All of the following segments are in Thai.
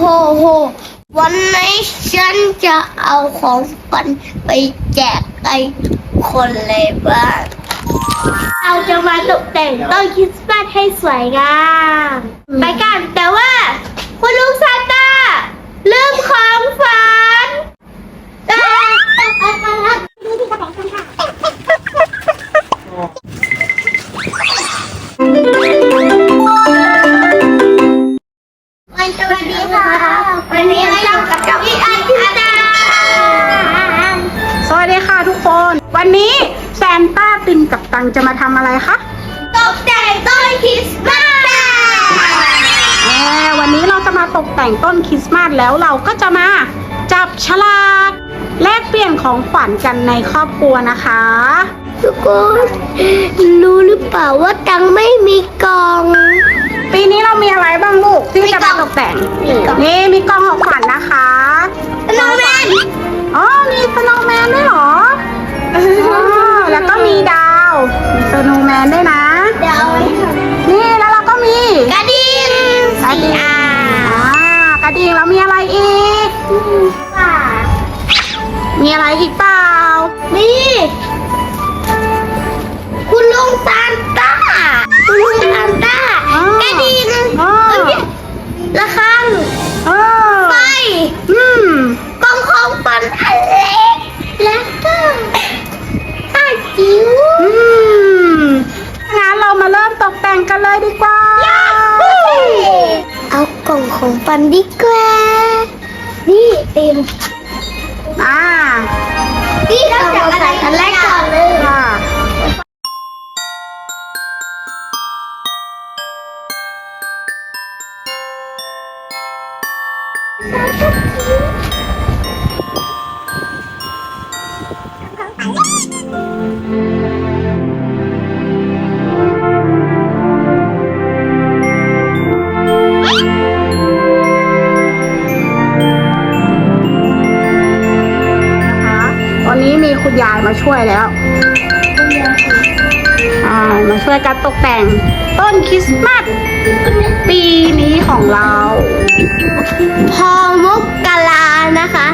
โหโห วันนี้ฉันจะเอาของฝันไปแจกไอ้คนเลยบ้านเราจะมาตกแต่งต้นคริสต์มาสให้สวยงามไปกันแต่ว่า คุณลุงซานต้าลืมของฝันวัน จะมาทำอะไรคะตกแต่งต้นคริสต์มาสแหมวันนี้เราจะมาตกแต่งต้นคริสต์มาสแล้วเราก็จะมาจับฉลากแลกเปลี่ยนของขวัญกันในครอบครัวนะคะ ทุกคนรู้หรือเปล่าว่าตังไม่มีกล่อง ปีนี้เรามีอะไรบ้างลูกที่จะมาตกแต่ง มีกล่อง นี่มีกล่องของขวัญนะคะสโนว์แมน มีสโนว์แมนด้วยนะ เดี๋ยวเอาไว้ทนี่แล้วเราก็มีำกระดิ่งกระดิ่งอ่าอ่ากระดิ่งแล้วมีอะไรอีกค่ะมีอะไรอีกเปล่านี่ ของฝันดีกว่า นี่เต็มอ่านี่เราจะอะไรอันแรกก่อนเลย มีคุณยายมาช่วยแล้วอ่ามาช่วยกันตกแต่งต้นคริสต์มาสปีนี้ของเราพอมุกกะลานะคะ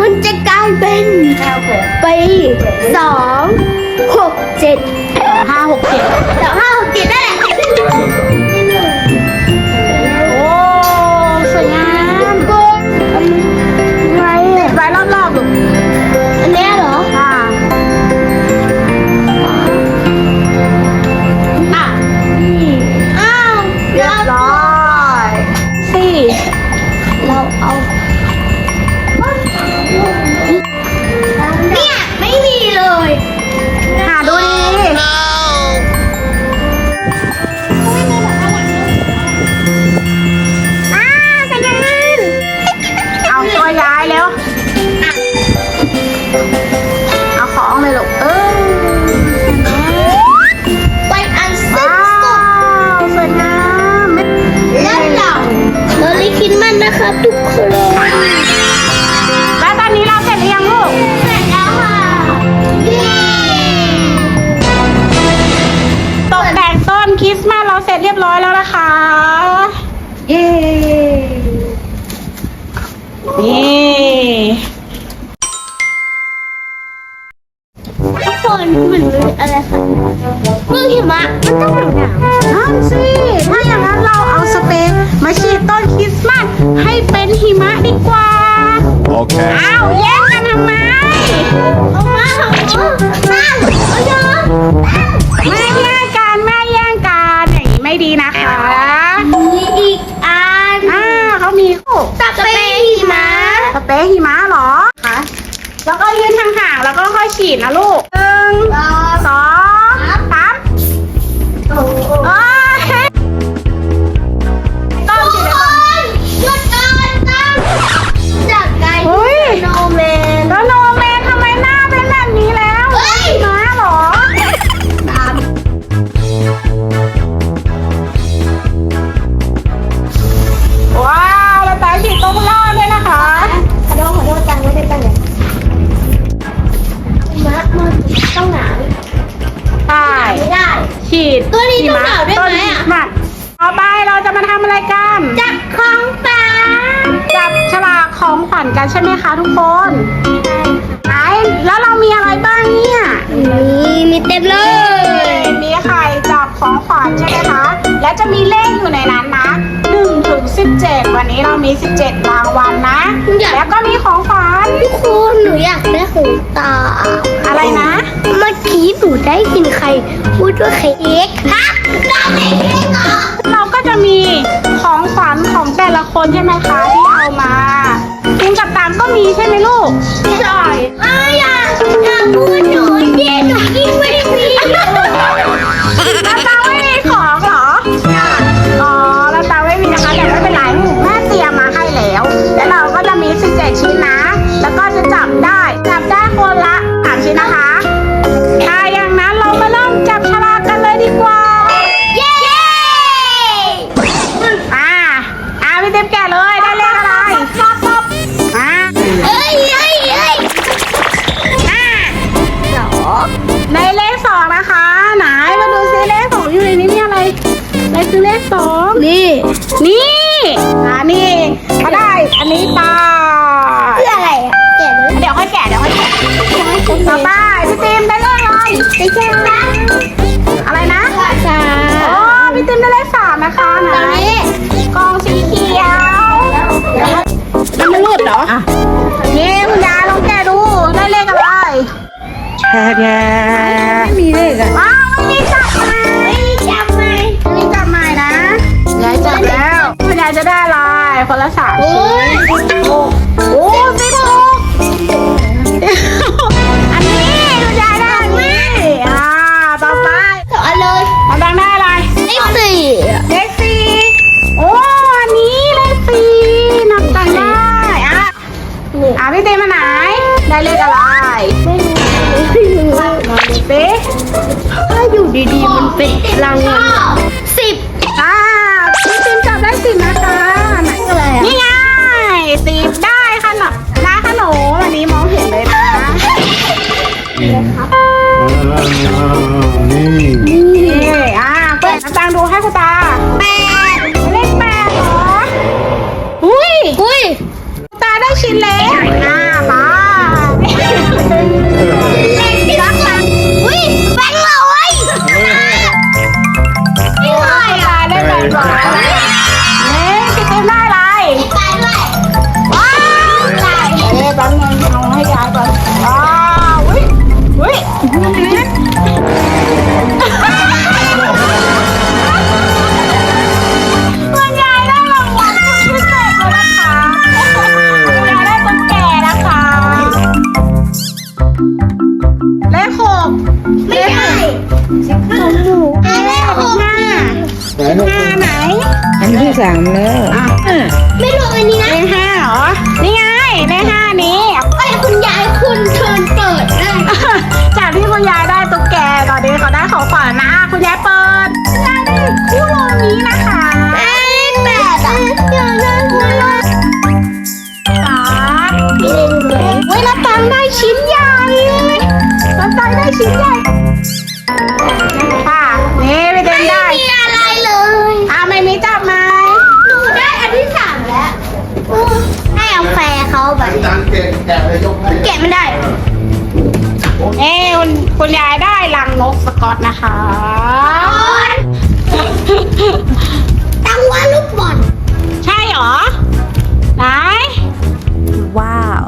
มันจะกลายเป็นปีสองหกเจ็ดห้าหกเจ็ดสองห้า ครับทุกคนแล้วตอนนี้เราเสร็จหรือยังลูก เสร็จแล้วค่ะเย้ตกแต่งต้นคริสต์มาสเราเสร็จเรียบร้อยแล้วนะคะ เย้ นี่ทุกคนเหมือนอะไรคะเมื่อหิมะมันต้องหนาวหนาวนั่นสิ ถ้าอย่างนั้นเราเอาสเปรย์มาฉีดต้นคริส ต์มาสให้เป็นหิมะดีกว่า Okay. อ้าวแย่งกันทำไมเอามาเอามาเอาเยอะไม่แย่งกันไม่แย่งกันอย่างนี้ไม่ดีนะคะมีอีกอันอ่าเขามีลูกสเปรย์หิมะสเปรย์หิมะเหรอคะแล้วก็ยืนห่างๆแล้วก็ค่อยฉีดนะลูก ฉีดตัวนี้ต้องเหล่าด้วยไหมอะมาต่อไปเราจะมาทำอะไรกัน จับของป่าจับฉลากของขวัญกันใช่ไหมคะทุกคนใช่แล้วเรามีอะไรบ้างเนี่ย นี่มีเต็มเลย มีไข่จับของขวัญใช่ไหมคะ แล้วจะมีเลขอยู่ในนั้น 17 วันนี้เรามี 17 รางวัลนะแล้วก็มีของขวัญทุกคนหนูอยากได้ของตา อะไรนะ เมื่อกี้หนูได้ยินใครพูดว่าเค้กฮะได้เค้กเหรอเราก็จะมีของขวัญของแต่ละคนใช่ไหมคะที่เอามาคุณกับตามก็มีใช่ไหมลูก สองนี่ นี่อ่านี่ก็ได้ อันนี้ไปเพื่ออะไรอะแกะเลยเดี๋ยวค่อยแกะเดี๋ยวค่อยแกะต่อไปพี่ติมได้เลขอะไรไม่ใช่นะอะไรนะสามอ๋อพี่ติมได้เลขสามนะคะตไหนอนนี้กองสีเขียวมันไม่หลุดเหรอนี่คุณยายลองแกะดูได้เลขอะไรแช่แช่ไม่มีเลขอะายจะได้อะไรคนละสามโอ้ชิ้นโอ้สิบหกอันนี้คุณยายได้อันนี้อ่าต่อไปต่อเลยน้ำดังได้อะไรเลขสี่เลขสี่โอ้อันนี้เลขสี่นับกันได้อะอะพี่เต้มาไหน ได้เลขอะไรไม่รู้ไม่รู้ลองดูสิถ้าอยู่ดีๆมันเป็นรางวัล เปิดคุณยายได้คู่โลนี้นะคะไอ้แปดอะอยากได้คุณยายสามเว้ยน้ำตังได้ชิ้นใหญ่น้ำตังได้ชิ้นใหญ่ เอ้คุณคุณยายได้ลังนกสกอตนะคะ ตั้งว่าลูกบอลใช่เหรอ ไหน ว้าว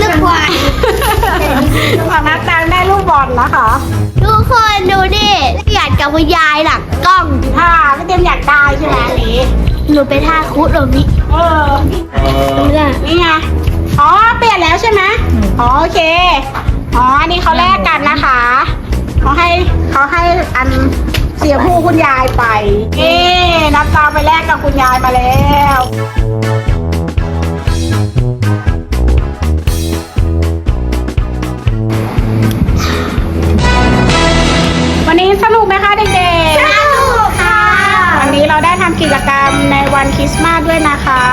ลูกบอลของนับตังได้ลูกบอลนะคะทุกคนดูดิอยากกับคุณยายหลังกล้องค่ะพี่เต็มอยากได้ใช่ไหมอันนี้หนูไปท่าคุดโรมิเออไม่ได้นี่ไง อ๋อโอเค อ๋อ อันนี้เขาแลกกันนะคะ เขาให้เขาให้อันเสียผู้คุณยายไปเอ๊นับตาไปแลกกับคุณยายมาแล้ววันนี้สนุกไหมคะเด็กๆ สนุกค่ะ วันนี้เราได้ทำกิจกรรมในวันคริสต์มาสด้วยนะคะ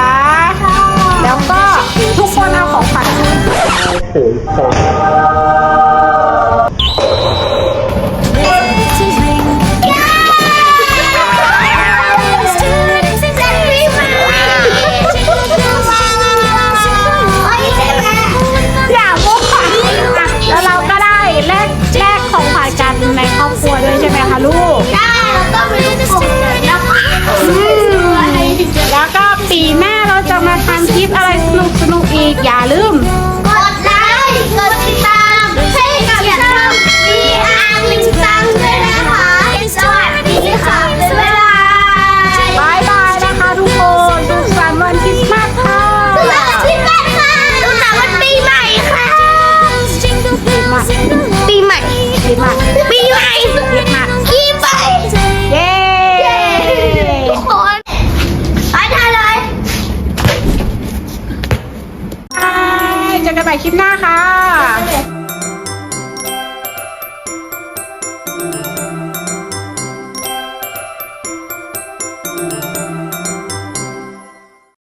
แล้